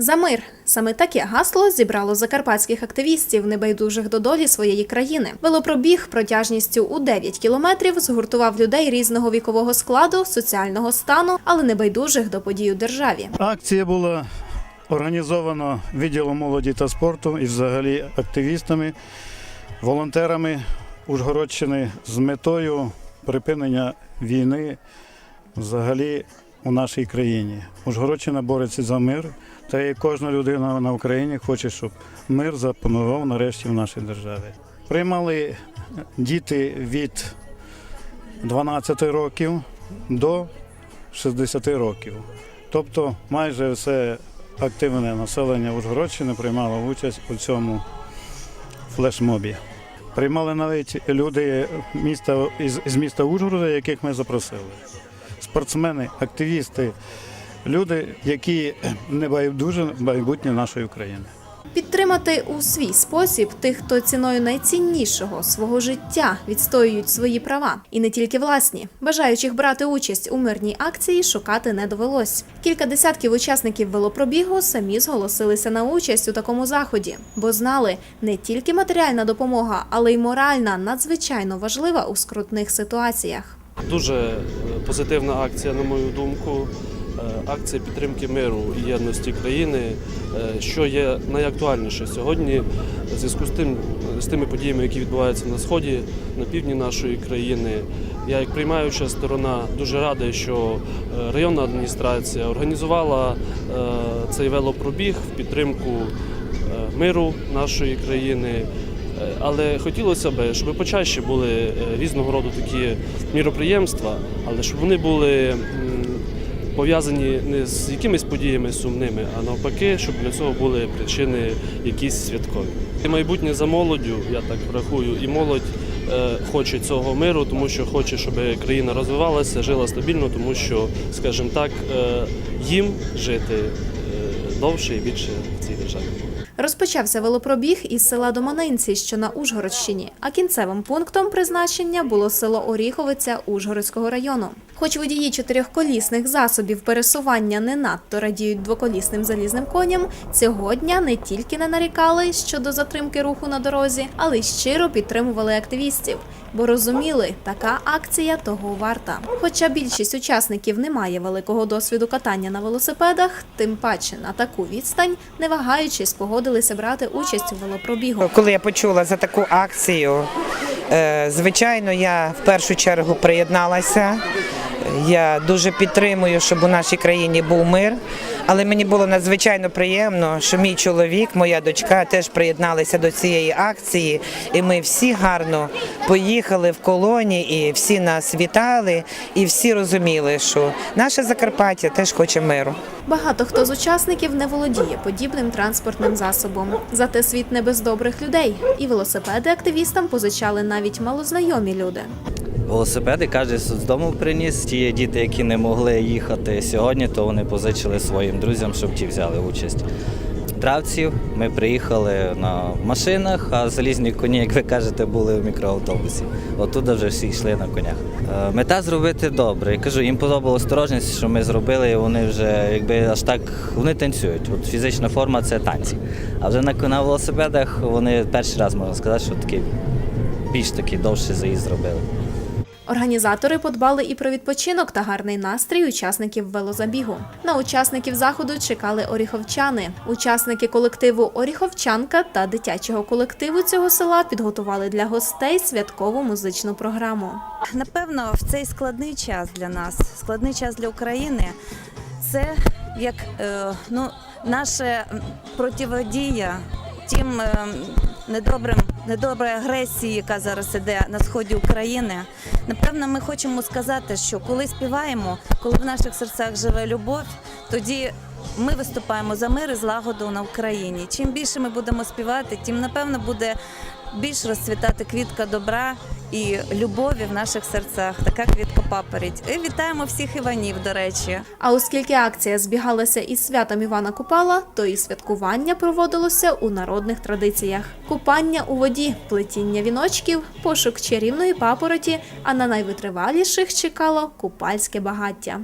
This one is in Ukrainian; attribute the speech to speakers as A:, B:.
A: За мир саме таке гасло зібрало закарпатських активістів, небайдужих до долі своєї країни. Велопробіг протяжністю у 9 кілометрів згуртував людей різного вікового складу, соціального стану, але небайдужих до подій у державі.
B: Акція була організована відділом молоді та спорту і взагалі активістами, волонтерами Ужгородщини з метою припинення війни взагалі у нашій країні. Ужгородщина бореться за мир, та і кожна людина на Україні хоче, щоб мир запанував нарешті в нашій державі. Приймали діти від 12 років до 60 років. Тобто майже все активне населення Ужгородщини приймало участь у цьому флешмобі. Приймали навіть люди міста із, міста Ужгорода, яких ми запросили. Спортсмени, активісти, люди, які не байдуже майбутнє нашої України.
A: Підтримати у свій спосіб тих, хто ціною найціннішого свого життя відстоюють свої права, і не тільки власні. Бажаючих брати участь у мирній акції шукати не довелось. Кілька десятків учасників велопробігу самі зголосилися на участь у такому заході, бо знали, не тільки матеріальна допомога, але й моральна надзвичайно важлива у скрутних ситуаціях.
C: Дуже е, позитивна акція, на мою думку. Е, Акція підтримки миру і єдності країни, е, що є найактуальніше сьогодні в зв'язку з тим з тими подіями, які відбуваються на сході, на півдні нашої країни. Я, як приймаюча сторона, дуже радий, що районна адміністрація організувала цей велопробіг в підтримку миру нашої країни. Е, Але хотілося б, щоб почаще були е, різного роду такі міроприємства, але щоб вони були пов'язані не з якимись подіями сумними, а навпаки, щоб для цього були причини якісь святкові. І майбутнє за молоддю, я так рахую, і молодь е, хоче цього миру, тому що хоче, щоб країна розвивалася, жила стабільно, тому що, скажімо так, їм жити довше і більше в цій державі.
A: Розпочався велопробіг із села Доманинці, що на Ужгородщині, а кінцевим пунктом призначення було село Оріховиця Ужгородського району. Хоч водії чотирьохколісних засобів пересування не надто радіють двоколісним залізним коням, цього дня не тільки не нарікали щодо затримки руху на дорозі, але й щиро підтримували активістів, бо розуміли, така акція того варта. Хоча більшість учасників не має великого досвіду катання на велосипедах, тим паче на таку відстань, не вагаючись, погодилися брати участь у велопробігу.
D: Коли я почула за таку акцію, е, звичайно, я в першу чергу приєдналася. Я дуже підтримую, щоб у нашій країні був мир. Але мені було надзвичайно приємно, що мій чоловік, моя дочка теж приєдналися до цієї акції, і ми всі гарно поїхали в колоні, і всі нас вітали, і всі розуміли, що наше Закарпаття теж хоче миру.
A: Багато хто з учасників не володіє подібним транспортним засобом. Зате світ не без добрих людей, і велосипеди активістам позичали навіть малознайомі люди.
E: Велосипеди кожен з дому приніс. Ті діти, які не могли їхати сьогодні, то вони позичили своїм друзям, щоб ті взяли участь. Травців ми приїхали на машинах, а залізні коні, як ви кажете, були в мікроавтобусі. Оттуда вже всі йшли на конях. Е, Мета зробити добре. Я кажу, їм подобалась осторожність, що ми зробили. і Вони вже якби аж так вони танцюють. От фізична форма це танці. А вже на, на велосипедах вони перший раз можна сказати, що такий більш такий довший заїзд зробили.
A: Організатори подбали і про відпочинок та гарний настрій учасників велозабігу. На учасників заходу чекали оріховчани. Учасники колективу Оріховчанка та дитячого колективу цього села підготували для гостей святкову музичну програму.
F: Напевно, в цей складний час для нас, складний час для України, це як е, ну, наша противодія тим е, недобрим, недоброї агресії, яка зараз іде на сході України. Напевно, ми хочемо сказати, що коли співаємо, коли в наших серцях живе любов, тоді ми виступаємо за мир і злагоду на Україні. Чим більше ми будемо співати, тим напевно буде більш розцвітати квітка добра і любові в наших серцях. Така квітка папороть. І вітаємо всіх Іванів, до речі.
A: А оскільки акція збігалася із святом Івана Купала, то і святкування проводилося у народних традиціях: купання у воді, плетіння віночків, пошук чарівної папороті, а на найвитриваліших чекало купальське багаття.